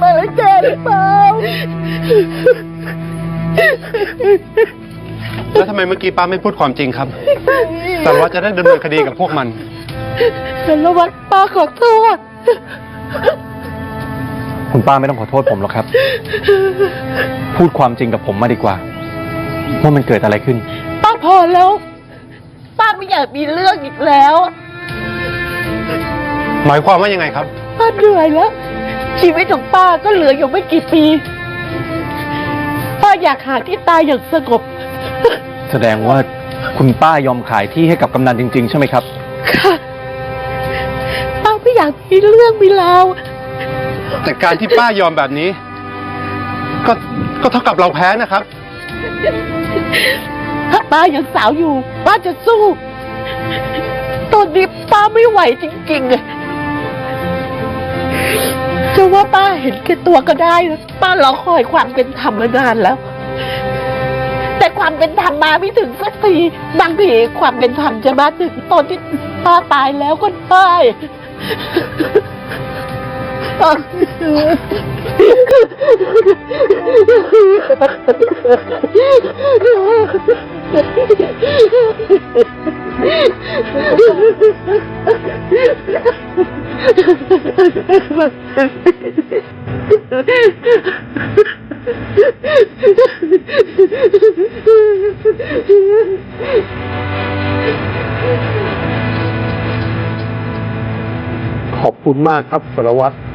ำอะไรแกหรือเปล่าแล้วทำไมเมื่อกี้ป้าไม่พูดความจริงครับสารวัตรจะได้ดำเนินคดีกับพวกมัน สารวัตรป้าขอโทษ คุณป้าไม่ต้องขอโทษผมหรอกครับ พูดความจริงกับผมมาดีกว่า ว่ามันเกิดอะไรขึ้น ป้าพอแล้ว ป้าไม่อยากมีเรื่องอีกแล้ว หมายความว่ายังไงครับ ป้าเหนื่อยแล้ว ชีวิตของป้าก็เหลืออยู่ไม่กี่ปี ป้าอยากหาที่ตายอย่างสงบ แสดงว่าคุณป้ายอมขายที่ให้กับกำนันจริง ๆ ใช่ไหมครับ ค่ะ ป้าไม่อยากมีเรื่องมีราวแต่การที่ป้ายอมแบบนี้ ก็ก็เท่ากับเราแพ้นะครับ ถ้าป้ายังสาวอยู่ ป้าจะสู้ ตอนนี้ป้าไม่ไหวจริงๆอะ จะว่าป้าเห็นแก่ตัวก็ได้นะป้ารอคอยความเป็นธรรมมานานแล้ว แต่ความเป็นธรรมมาไม่ถึงสักทีบางทีความเป็นธรรมจะมาถึงตอนที่ป้าตายแล้วก็ได้ ขอบคุณมากครับสารวัตร